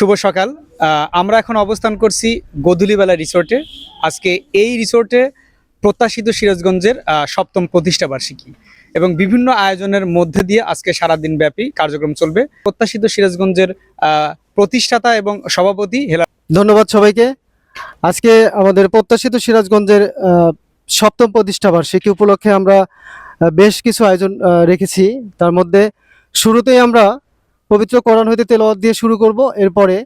শুভ সকাল। আমরা এখন অবস্থান করছি গদুলিবেলা রিসোর্টে। আজকে এই রিসোর্টে প্রত্যাশিত সিরাজগঞ্জের সপ্তম প্রতিষ্ঠা বার্ষিকী এবং বিভিন্ন আয়োজনের মধ্যে দিয়ে আজকে সারাদিন ব্যাপী কার্যক্রম চলবে। প্রত্যাশিত সিরাজগঞ্জের প্রতিষ্ঠাতা এবং সভাপতি হেলা ধন্যবাদ সবাইকে। আজকে আমাদের প্রত্যাশিত সিরাজগঞ্জের সপ্তম প্রতিষ্ঠা বার্ষিকী উপলক্ষে আমরা বেশ কিছু আয়োজন রেখেছি। তার মধ্যে শুরুতেই আমরা পবিত্র কোরআন হইতে তেলাওয়াত দিয়ে শুরু করব। এরপরে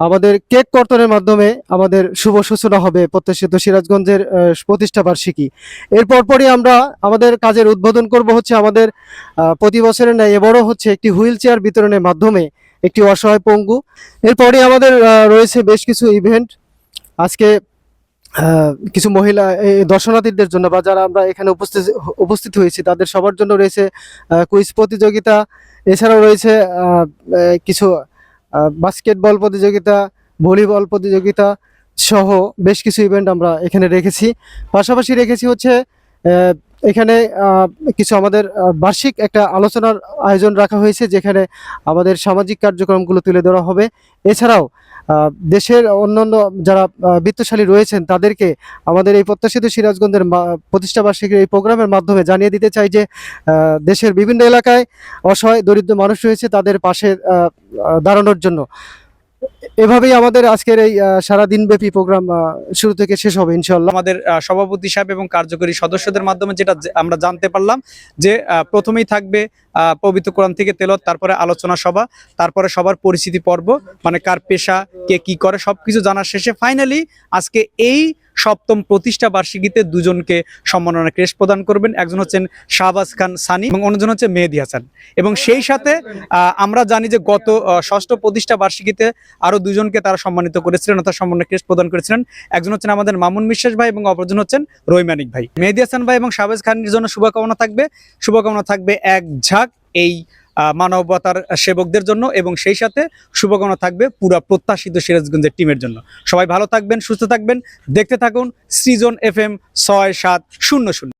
আমাদের কেক কর্তনের মাধ্যমে আমাদের শুভ সূচনা হবে প্রত্যাশিত সিরাজগঞ্জের প্রতিষ্ঠা বার্ষিকী। এরপর পরই আমরা আমাদের কাজের উদ্বোধন করব হচ্ছে আমাদের প্রতি বছরের ন্যায় এবারও হচ্ছে একটি হুইল চেয়ার বিতরণের মাধ্যমে একটি অসহায় পঙ্গু। এরপরে আমাদের রয়েছে বেশ কিছু ইভেন্ট। আজকে কিছু মহিলা দর্শনার্থীদের জন্য বা যারা আমরা এখানে উপস্থিত উপস্থিত হয়েছি, তাদের সবার জন্য রয়েছে কুইজ প্রতিযোগিতা। এছাড়াও রয়েছে কিছু বাস্কেটবল প্রতিযোগিতা, ভলিবল প্রতিযোগিতা সহ বেশ কিছু ইভেন্ট আমরা এখানে রেখেছি। পাশাপাশি রেখেছি হচ্ছে এখানে কিছু আমাদের বার্ষিক একটা আলোচনার আয়োজন রাখা হয়েছে, যেখানে আমাদের সামাজিক কার্যক্রমগুলো তুলে ধরা হবে। এছাড়াও দেশের অন্যান্য যারা বৃত্তশালী রয়েছেন, তাদেরকে আমাদের এই প্রত্যাশিত সিরাজগঞ্জের মা- প্রতিষ্ঠা বার্ষিকীর এই প্রোগ্রামের মাধ্যমে জানিয়ে দিতে চাই যে দেশের বিভিন্ন এলাকায় অসহায়, দরিদ্র মানুষ রয়েছে তাদের পাশে দাঁড়ানোর জন্য। এভাবেই আমাদের আজকের এই সারা দিনব্যাপী প্রোগ্রাম শুরু থেকে শেষ হবে ইনশাল্লাহ আমাদের সভাপতি সাহেব এবং কার্যকরী সদস্যদের মাধ্যমে যেটা আমরা জানতে পারলাম যে প্রথমেই থাকবে পবিত্র কোরআন থেকে তেলত, তারপরে আলোচনা সভা, তারপরে সবার পরিচিতি পর্ব মানে কার পেশা, কে কি করে, সবকিছু জানার শেষে ফাইনালি আজকে এই সপ্তম প্রতিষ্ঠা বার্ষিকীতে দুজনকে সম্মাননা ক্রেশ প্রদান করবেন। একজন হচ্ছেন শাহবাজ খান সানি এবং অন্যজন হচ্ছে মেহেদি হাসান। এবং সেই সাথে আমরা জানি যে গত ষষ্ঠ প্রতিষ্ঠা বার্ষিকীতে আরও দুজনকে তারা সম্মানিত করেছিলেন, অর্থাৎ সম্মাননা ক্রেশ প্রদান করেছিলেন। একজন হচ্ছেন আমাদের মামুন বিশ্বাস ভাই এবং অপরজন হচ্ছেন রৈমানিক ভাই। মেহেদি হাসান ভাই এবং শাহবাজ খানের জন্য শুভকামনা থাকবে। শুভকামনা থাকবে এক ঝাঁক এই মানবতার সেবকদের জন্য এবং সেই সাথে শুভকামনা থাকবে পুরা প্রত্যাশিত সিরাজগঞ্জের টিমের জন্য। সবাই ভালো থাকবেন, সুস্থ থাকবেন। দেখতে থাকুন সৃজন এফ এম ছয় সাত শূন্য শূন্য।